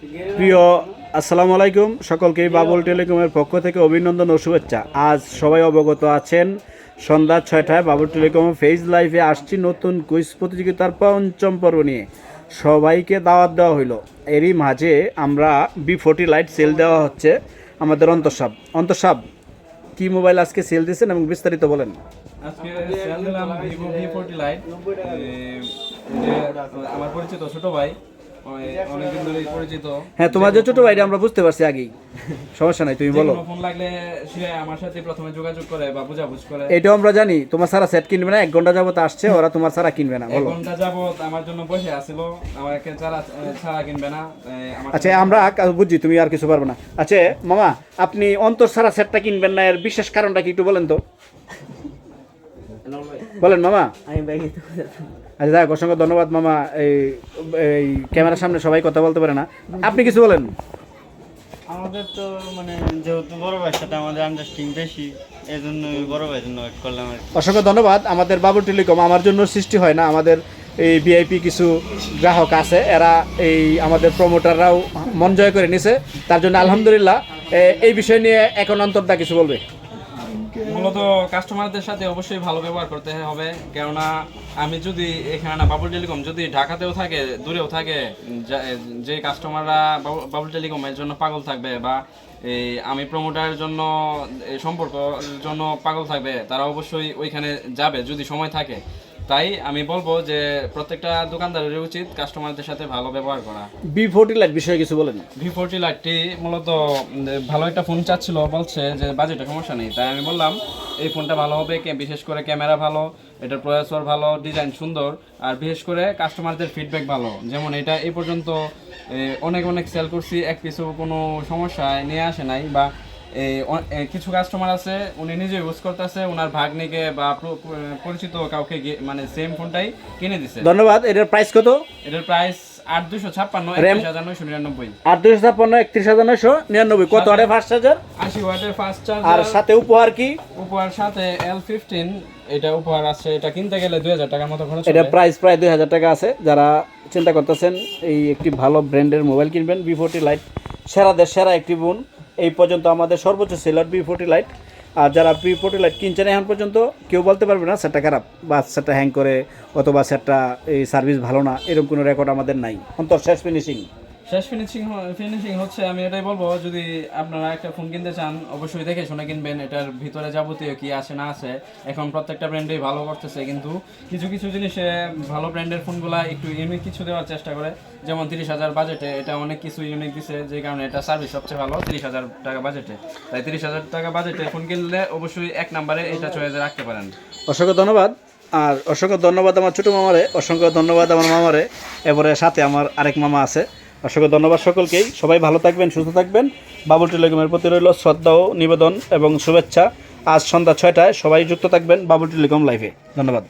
প্রিয়, আসসালামু আলাইকুম। সকলকে বাবুল টেলিকমের পক্ষ থেকে অভিনন্দন ও শুভেচ্ছা। আজ সবাই অবগত আছেন, সন্ধ্যা ছয়টায় বাবুল টেলিকম ফেজ লাইভে আসছি নতুন কুইজ প্রতিযোগিতার পঞ্চম পর্ব নিয়ে। সবাইকে দাওয়াত দেওয়া হইল। এরই মাঝে আমরা বি ফোর্টি লাইট সেল দেওয়া হচ্ছে আমাদের অন্তঃসাব। অন্তঃসাব, কি মোবাইল আজকে সেল দিয়েছেন এবং বিস্তারিত বলেন। আমার পরিচিত ছোট ভাই। অনেকদিন ধরে পরিচিত। হ্যাঁ তোমার যে ছোট ভাইটা আমরা বুঝতে পারছি আগেই। সমস্যা নাই তুমি বলো। ফোন লাগলে সে আমার সাথে প্রথমে যোগাযোগ করে বা বুঝাবুঝ করে। এটাও আমরা জানি তোমার সারা সেট কিনবে না এক ঘণ্টা যাবত আসছে ওরা তোমার সারা কিনবে না এক বলো। ঘণ্টা যাবত আমার জন্য বসে আমাকে ছাড়া ছাড়া কিনবে না আচ্ছা আমরা বুঝছি তুমি আর কিছু পারবে না। আচ্ছা মামা আপনি অন্তর সারা সেটটা কিনবেন না এর বিশেষ কারণটা কি একটু বলেন তো? বলেন মামা। আমি ব্যাগে আচ্ছা যাক অসংখ্য ধন্যবাদ মামা। এই এই ক্যামেরার সামনে সবাই কথা বলতে পারে না। আপনি কিছু বলেন। আমাদের তো মানে যেহেতু বড় ভাইয়ের সাথে আমাদের আন্ডারস্ট্যান্ডিং বেশি এই জন্য বড় ভাইয়ের জন্য ওয়েট করলাম আর অসংখ্য ধন্যবাদ। আমাদের বাবু টেলিকম আমার জন্য সৃষ্টি হয় না। আমাদের এই ভিআইপি কিছু গ্রাহক আছে এরা এই আমাদের প্রমোটাররাও মন জয় করে নিছে। তার জন্য আলহামদুলিল্লাহ। এই বিষয় নিয়ে এখন অন্তর্দা কিছু বলবে? মূলত কাস্টমারদের সাথে অবশ্যই ভালো ব্যবহার করতে হবে। কেননা আমি যদি এখানে না বাবুল টেলিকম যদি ঢাকাতেও থাকে, দূরেও থাকে, যে কাস্টমাররা বাবু- বাবুল টেলিকমের জন্য পাগল থাকবে বা এই আমি প্রমোটারের জন্য সম্পর্কের জন্য পাগল থাকবে, তারা অবশ্যই ওইখানে যাবে যদি সময় থাকে। তাই আমি বলব যে প্রত্যেকটা দোকানদারের উচিত কাস্টমারদের সাথে ভালো ব্যবহার করা। বি ফোরটি লাইট বিষয়ে কিছু বলেন। ভি ফোরটি লাইটটি মূলত ভালো একটা ফোন চাচ্ছিল বলছে যে বাজেটে সমস্যা নেই। তাই আমি বললাম এই ফোনটা ভালো হবে বিশেষ করে ক্যামেরা ভালো এটার প্রসেসর ভালো ডিজাইন সুন্দর আর বিশেষ করে কাস্টমারদের ফিডব্যাক ভালো। যেমন এটা এই পর্যন্ত অনেক অনেক সেল করছি এক পিছু কোনো সমস্যায় নিয়ে আসে নাই বা এই কিছু কাস্টমার আছে উনি নিজে ইউজ করতেছে ওনার ভাগ্নিকে বা প্র- প্র- পরিচিত কাউকে মানে সেম ফোনটাই কিনে দিছে। ধন্যবাদ এটার প্রাইস কত? এটার প্রাইস আট দুশো ছাপ্পান্ন একত্রিশ হাজার নয়শো নিরানব্বই। আট দুশো ছাপ্পান্ন একত্রিশ হাজার নয়শো নিরানব্বই। কত আরে ফার্স্ট চার্জার আশি ওয়াটের ফাস্ট আর সাথে উপহার কি? উপহার সাথে এল ফিফটিন এটা উপহার আছে এটা কিনতে গেলে দুই হাজার টাকার মতো খরচ এটা প্রাইস প্রায় দুই হাজার টাকা আছে। যারা চিন্তা করতেছেন এই একটি ভালো ব্র্যান্ডের মোবাইল কিনবেন বি ফোর্টি লাইট সেরাদের সেরা একটি বোন এই পর্যন্ত আমাদের সর্বোচ্চ সেলার বি ফোর্টি লাইট আর যারা বি ফোর্টি লাইট কিনছেন এখন পর্যন্ত, কেউ বলতে পারবে না সেটটা খারাপ বা সেটটা হ্যাং করে অথবা সেটটা এই সার্ভিস ভালো না, এরকম কোনো রেকর্ড আমাদের নাই। অন্তর শেষ ফিনিশিং শেষ ফিনিশিং ফিনিশিং হচ্ছে, আমি এটাই বলব, যদি আপনারা একটা ফোন কিনতে চান, অবশ্যই দেখে শুনে কিনবেন। এটার ভিতরে যাবতীয় কি আছে না আছে, এখন প্রত্যেকটা ব্র্যান্ডেই ভালো করতেছে, কিন্তু কিছু কিছু জিনিসে ভালো ব্র্যান্ডের ফোনগুলো একটু ইউনিক কিছু দেওয়ার চেষ্টা করে। যেমন তিরিশ হাজার বাজেটে এটা অনেক কিছু ইউনিক দিছে, যে কারণে এটা সার্ভিস সবচেয়ে ভালো, তিরিশ হাজার টাকা বাজেটে তাই তিরিশ হাজার টাকা বাজেটে ফোন কিনলে অবশ্যই এক নাম্বারে এটা চয়েসে রাখতে পারেন। অসংখ্য ধন্যবাদ। আর অসংখ্য ধন্যবাদ আমার ছোটো মামারে, অসংখ্য ধন্যবাদ আমার মামারে। এবারে সাথে আমার আরেক মামা আছে। অসংখ্য ধন্যবাদ সকলকেই। সবাই ভালো থাকবেন, সুস্থ থাকবেন। বাবুল টেলিকমের প্রতি রইল শ্রদ্ধা ও নিবেদন এবং শুভেচ্ছা। আজ সন্ধ্যা ছয়টায় সবাই যুক্ত থাকবেন বাবুল টেলিকম লাইভে। ধন্যবাদ।